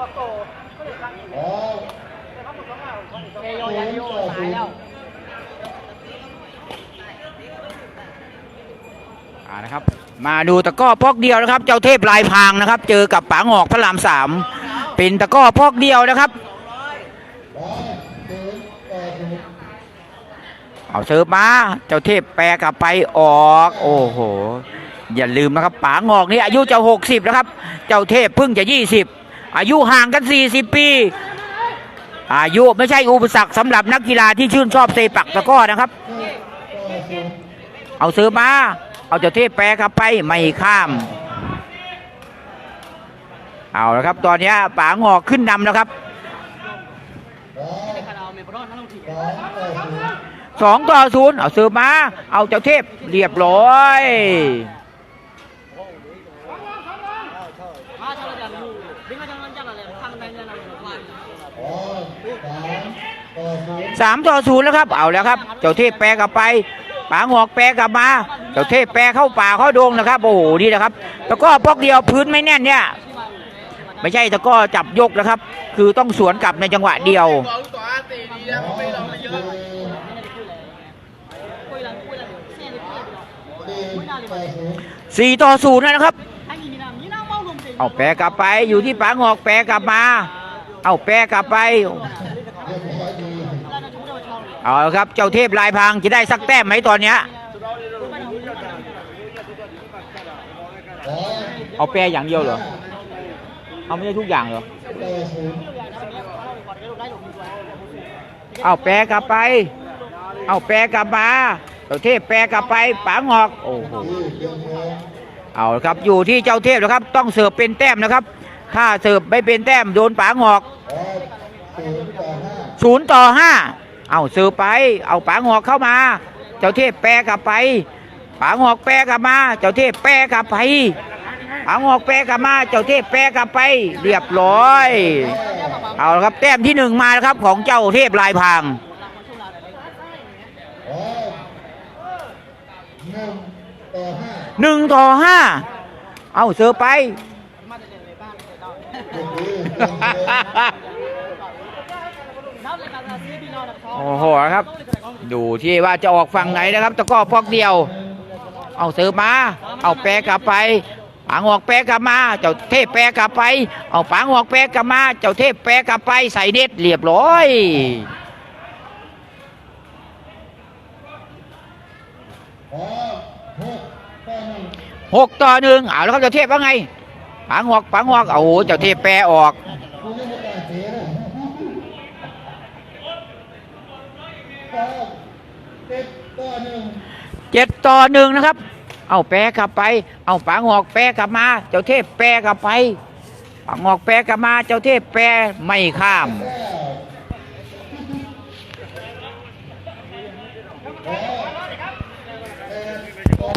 อ๋อเอโยยันโยสายแล้วอ่านะครับ มาดูตะก้อพอกเดียวนะครับ เจ้าเทพลายพางนะครับ เจอกับป๋างอกพระรามสามเป็นตะก้อพอกเดียวนะครับ เอาเสิร์ฟมา เจ้าเทพแปรกลับไปออก โอ้โห อย่าลืมนะครับป๋างอกนี่อายุจะหกสิบนะครับ เจ้าเทพเพิ่งจะยี่สิบ อายุห่างกันสี่สิบปี อายุไม่ใช่อุปสรรคสำหรับนักกีฬาที่ชื่นชอบเซปักตะกร้อนะครับ เอาเสิร์ฟมา เอาเจ้าเทพแปรกลับไปไม่ข้าม เอาละครับ ตอนนี้ป๋างอกขึ้นนำนะครับอ๋อครับสองต่อศูนย์เอาเสิร์ฟมา เอาเจ้าเทพเรียบร้อย สามต่อศูนย์แล้วครับ เอาแล้วครับ เจ้าเทพแปรกลับไปป๋างอกแปรกลับมา เจ้าเทพแปรเข้าป่าเข้าดงนะครับ โอ้โหนี่นะครับตะก้อปอกเดียวพื้นไม่แน่นเนี่ย ไม่ใช่ตะก้อจับยกนะครับ คือต้องสวนกลับในจังหวะเดียว สี่ต่อศูนย์นะครับ ให้ยีนามยีนาม เอาแปรกลับไป อยู่ที่ป๋างอกแปรกลับมา เอาแปรกลับไป เอาครับ เจ้าเทพลายพรางจะได้สักแต้มไหมตอนเนี้ย เอาแปรอย่างเดียวเหรอ เอาไม่ใช่ทุกอย่างเหรอ เอาแปรกลับไป เอาแปรกลับมาเจ้าเทพแปรกลับไปป๋างอก โอ้โห เอาครับอยู่ที่เจ้าเทพนะครับ ต้องเสิร์ฟเป็นแต้มนะครับ ถ้าเสิร์ฟไม่เป็นแต้มโดนป๋างอกศูนย์ต่อห้าเอาเสิร์ฟไป เอาป๋างอกเข้ามา เจ้าเทพแปรกลับไปป๋างอกแปรกลับมา เจ้าเทพแปรกลับไปป๋างอกแปรกลับมา เจ้าเทพแปรกลับไป เรียบร้อย เอาละครับแต้มที่หนึ่งมาแล้วครับ ของเจ้าเทพลายพราง อ๋อ หนึ่งต่อห้าเอาเสิร์ฟไป โอ้โหครับ ดูที่ว่าจะออกฝั่งไหนนะครับ ตะก้อพอกเดียว เอาเสิร์ฟมา เอาแปรกลับไปปางออกแปรกลับมา เจ้าเทพแปรกลับไป เอาปางออกแปรกลับมา เจ้าเทพแปรกลับไปใส่เน็ตเรียบร้อยอ๋อ หกต่อหนึ่งเอาแล้วครับเจ้าเทพว่าไงปางออกปางออกโอ้โหเจ้าเทพแปรออกเจ็ดต่อหนึ่งเจ็ดต่อหนึ่งนะครับ เอาแปรกลับไป เอาปางออกแปรกลับมา เจ้าเทพแปรกลับไปปางออกแปรกลับมา เจ้าเทพแปรไม่ข้าม เก้าอ๋อ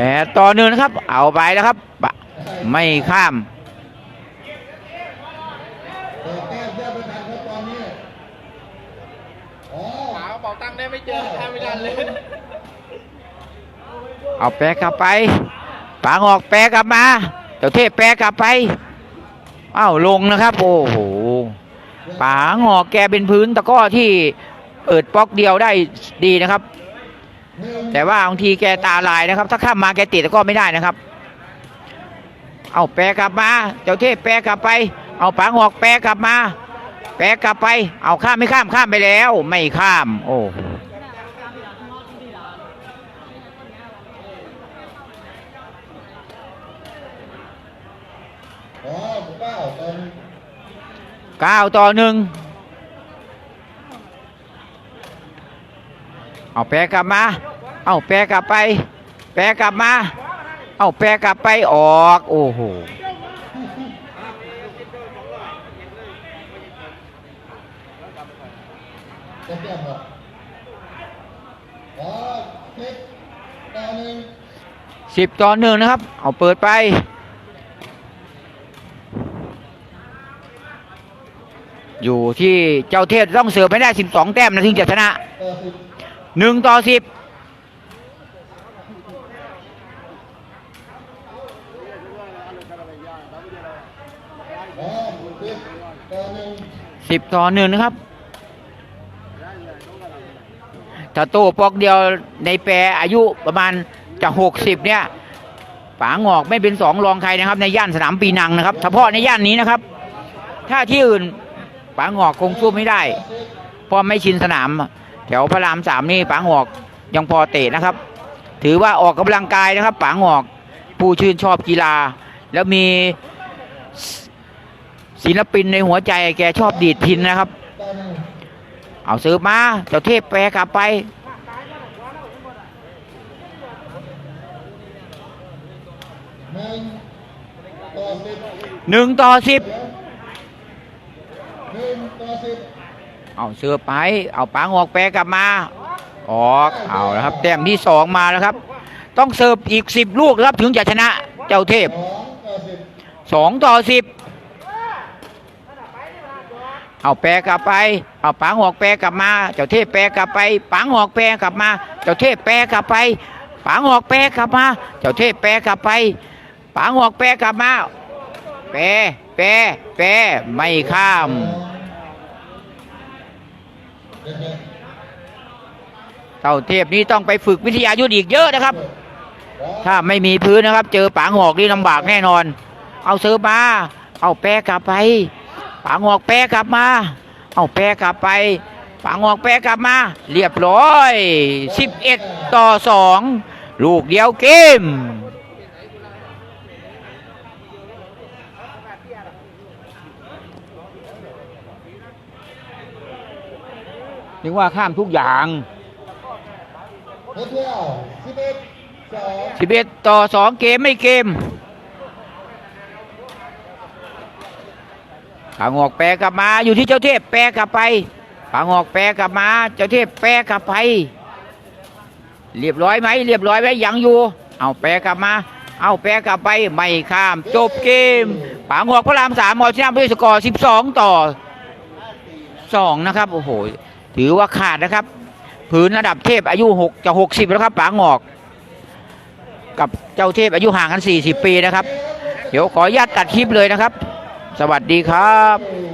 แปดต่อหนึ่งแปดต่อหนึ่งนะครับ เอาไปแล้วครับปะไม่ข้ามแต่แก้มแยกไม่ทันครับตอนนี้อ๋อหากระเป๋าตังค์ได้ไม่เจอทำไม่ทันเลย เอาแปรกลับไปปางออกแปรกลับมาเจ้าเทพแปรกลับไปเอ้าลงนะครับ โอ้โหปางออกแกเป็นพื้นตะกร้อที่เปิดป๊อกเดียวได้ดีนะครับหนึ่ง แต่ว่าบางทีแกตาลายนะครับ ถ้าข้ามมาแกติดก็ไม่ได้นะครับ เอาแปรกลับมา เจ้าเทพแปรกลับไป เอาปางออกแปรกลับมา แปรกลับไป เอาข้ามไม่ข้ามข้ามไปแล้ว ไม่ข้าม โอ้ก้าต่อหนึ่งเก้าต่อหนึ่งเอาแปรกลับมา เอาแปรกลับไป แปรกลับมา เอาแปรกลับไปออก โอ้โหสิบต่อหนึ่งนะครับ เอาเปิดไปอยู่ที่เจ้าเทพต้องเสือไม่ได้สิบสองแต้มนะถึงจะชนะงต่อสิบ สิบต่อหนึ่งนะครับถ้าโตปอกเดียวในแปรอายุประมาณจะหกสิบเนี่ยปางอกไม่เป็นสองรองใครนะครับ ในย่านสนามปีนังนะครับเฉพาะในย่านนี้นะครับ ถ้าที่อื่นปางอกคงสู้ไม่ได้เพราะไม่ชินสนาม แถวพระรามสามนี่ปางอกยังพอเตะนะครับ ถือว่าออกกำลังกายนะครับปางอกผู้ชื่นชอบกีฬา แล้วมี ศิลปินในหัวใจแกชอบดีดพินนะครับต่อหนึ่งเอาซื้อมาเจ้าเทพแปรกลับไปหนึ่งต่อสิบหนึ่งต่อสิบหนึ่งต่อสิบเอาเสือไป เอาปางออกแปรกลับมา ออก เอาแล้วครับ แต้มที่สองมาแล้วครับ ต้องเสิร์ฟอีกสิบลูกครับถึงจะชนะ เจ้าเทพสองต่อสิบ เอาแปรกลับไป เอาปางออกแปรกลับมา เจ้าเทพแปรกลับไปปางออกแปรกลับมา เจ้าเทพแปรกลับไปปางออกแปรกลับมา เจ้าเทพแปรกลับไปปางออกแปรกลับมา แปรแปรแปรไม่ข้ามเด็กเด็กเจ้าเทพนี้ต้องไปฝึกวิทยายุทธอีกเยอะนะครับ ถ้าไม่มีพื้นนะครับ เจอปางหอกนี่ลำบากแน่นอน เอาเสือมา เอาแปรกลับไป ปางหอกแปรกลับมา เอาแปรกลับไปปางหอกแปรกลับมา เรียบร้อย 11 ต่อ 2 ลูกเดียวเกมนึกว่าข้ามทุกอย่างเที่ยวสิบเอ็ดสองสิบเอ็ดต่อสองเกมไม่เกม ปางอกแปรกลับมา อยู่ที่เจ้าเทพแปรกลับไปปางอกแปรกลับมา เจ้าเทพแปรกลับไป เรียบร้อยไหมเรียบร้อยไหมยังอยู่ เอาแปรกลับมา เอาแปรกลับไปไม่ข้าม จบเกมปางอกพระรามสามเอาชนะด้วยสกอร์สิบสองต่อสองนะครับโอ้โหถือว่าขาดนะครับ ผืนระดับเทพอายุหกจะหกสิบแล้วครับปางอก กับเจ้าเทพอายุห่างกัน40ปีนะครับ เดี๋ยวขออนุญาตตัดคลิปเลยนะครับ สวัสดีครับ